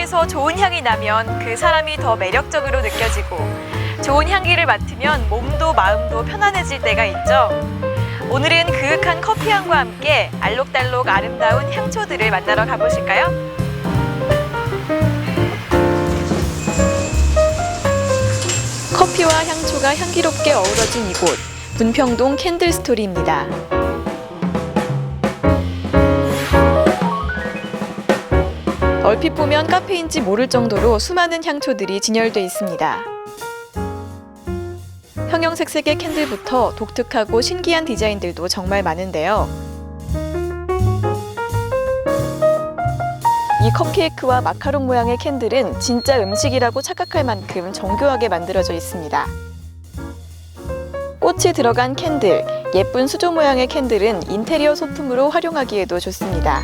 사람에게서 좋은 향이 나면 그 사람이 더 매력적으로 느껴지고 좋은 향기를 맡으면 몸도 마음도 편안해질 때가 있죠. 오늘은 그윽한 커피향과 함께 알록달록 아름다운 향초들을 만나러 가보실까요? 커피와 향초가 향기롭게 어우러진 이곳 문평동 캔들 스토리입니다. 얼핏 보면 카페인지 모를 정도로 수많은 향초들이 진열돼 있습니다. 형형색색의 캔들부터 독특하고 신기한 디자인들도 정말 많은데요. 이 컵케이크와 마카롱 모양의 캔들은 진짜 음식이라고 착각할 만큼 정교하게 만들어져 있습니다. 꽃이 들어간 캔들, 예쁜 수조 모양의 캔들은 인테리어 소품으로 활용하기에도 좋습니다.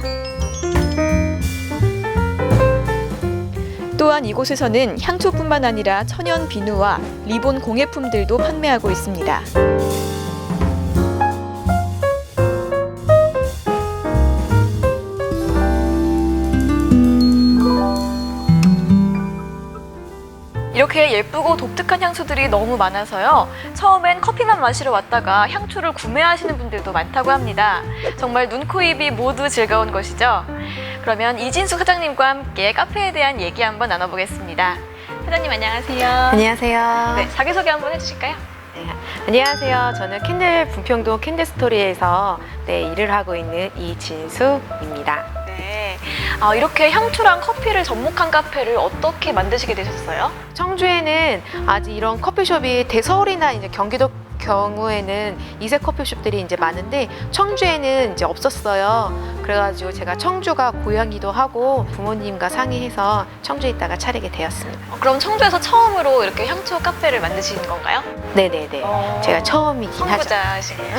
또한 이곳에서는 향초뿐만 아니라 천연 비누와 리본 공예품들도 판매하고 있습니다. 이렇게 예쁘고 독특한 향초들이 너무 많아서요. 처음엔 커피만 마시러 왔다가 향초를 구매하시는 분들도 많다고 합니다. 정말 눈, 코, 입이 모두 즐거운 곳이죠. 그러면 이진수 사장님과 함께 카페에 대한 얘기 한번 나눠보겠습니다. 사장님 안녕하세요. 안녕하세요. 네, 자기소개 한번 해주실까요? 네, 안녕하세요. 저는 캔들 분평동 캔들 스토리에서 네, 일을 하고 있는 이진수입니다. 네. 아, 이렇게 향초랑 커피를 접목한 카페를 어떻게 만드시게 되셨어요? 청주에는 아직 이런 커피숍이 대서울이나 이제 경기도 경우에는 이색 커피숍들이 이제 많은데 청주에는 이제 없었어요. 그래가지고 제가 청주가 고향이기도 하고 부모님과 상의해서 청주에 있다가 차리게 되었습니다. 어, 그럼 청주에서 처음으로 이렇게 향초 카페를 만드신 건가요? 네네네. 어. 제가 처음이긴 하죠. 선구자시네요.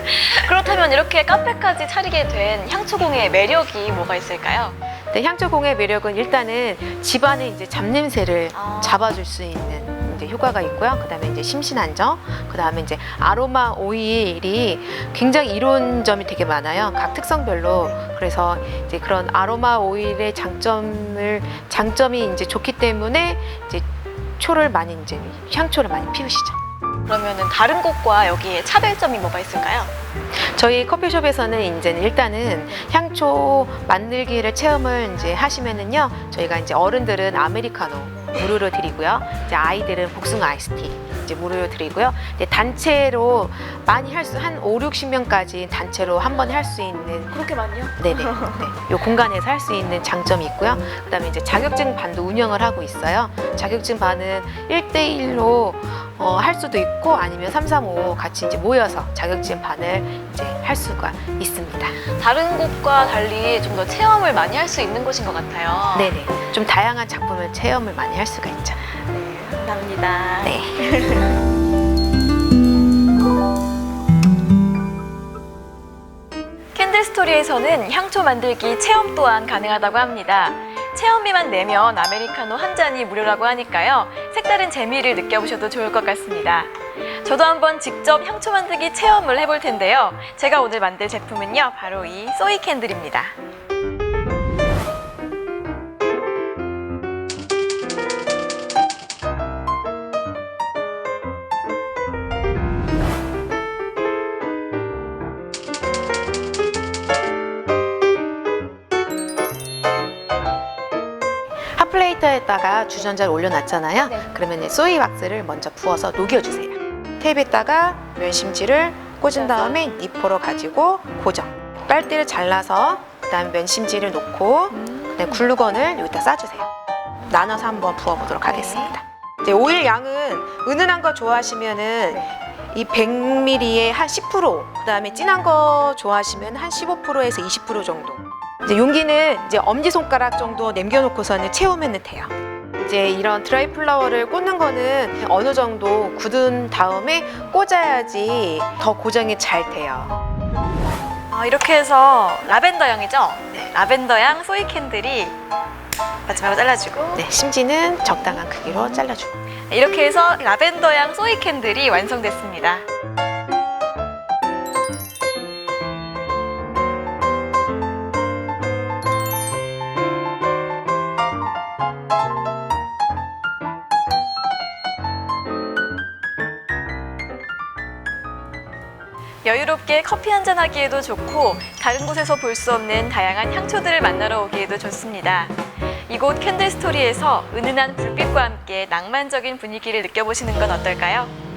그렇다면 이렇게 카페까지 차리게 된 향초공의 매력이 뭐가 있을까요? 네, 향초공의 매력은 일단은 집안의 이제 잡냄새를 아. 잡아줄 수 있는 효과가 있고요. 그다음에 이제 심신안정, 그다음에 이제 아로마 오일이 굉장히 이로운 점이 되게 많아요. 각 특성별로 그래서 이제 그런 아로마 오일의 장점을 장점이 이제 좋기 때문에 이제 초를 많이 이제 향초를 많이 피우시죠. 그러면은 다른 곳과 여기에 차별점이 뭐가 있을까요? 저희 커피숍에서는 이제는 일단은 향초 만들기를 체험을 이제 하시면은요 저희가 이제 어른들은 아메리카노 무료로 드리고요 이제 아이들은 복숭아 아이스티 이제 무료로 드리고요 이제 단체로 많이 할 수 한 5, 60명까지 단체로 한 번에 할 수 있는 그렇게 많이요? 네네. 네. 요 공간에서 할 수 있는 장점이 있고요. 그다음에 이제 자격증 반도 운영을 하고 있어요. 자격증 반은 1대1로 어, 할 수도 있고 아니면 3, 3, 5 같이 이제 모여서 자격증 반을 이제 할 수가 있습니다. 다른 곳과 달리 좀 더 체험을 많이 할 수 있는 곳인 것 같아요. 네네. 좀 다양한 작품을 체험을 많이 할 수가 있죠. 네, 감사합니다. 네. 캔들 스토리에서는 향초 만들기 체험 또한 가능하다고 합니다. 체험비만 내면 아메리카노 한 잔이 무료라고 하니까요. 색다른 재미를 느껴보셔도 좋을 것 같습니다. 저도 한번 직접 향초 만들기 체험을 해볼 텐데요. 제가 오늘 만들 제품은요. 바로 이 소이 캔들입니다. 플레이터에다가 주전자를 올려놨잖아요. 네. 그러면 소이 왁스를 먼저 부어서 녹여주세요. 테이프에다가 면심지를 꽂은 다음에 니포로 가지고 고정. 빨대를 잘라서 그다음에 면심지를 놓고 그다음에 글루건을 여기다 싸주세요. 나눠서 한번 부어보도록 하겠습니다. 이제 오일 양은 은은한 거 좋아하시면은 이 100ml에 한 10%, 그다음에 진한 거 좋아하시면 한 15%에서 20% 정도. 이제 용기는 이제 엄지 손가락 정도 남겨놓고서는 채우면 돼요. 이제 이런 드라이 플라워를 꽂는 거는 어느 정도 굳은 다음에 꽂아야지 더 고정이 잘 돼요. 아, 이렇게 해서 라벤더 향이죠? 네, 라벤더 향 소이 캔들이 마지막으로 잘라주고 네, 심지는 적당한 크기로 잘라주고. 이렇게 해서 라벤더 향 소이 캔들이 완성됐습니다. 여유롭게 커피 한잔 하기에도 좋고 다른 곳에서 볼 수 없는 다양한 향초들을 만나러 오기에도 좋습니다. 이곳 캔들 스토리에서 은은한 불빛과 함께 낭만적인 분위기를 느껴보시는 건 어떨까요?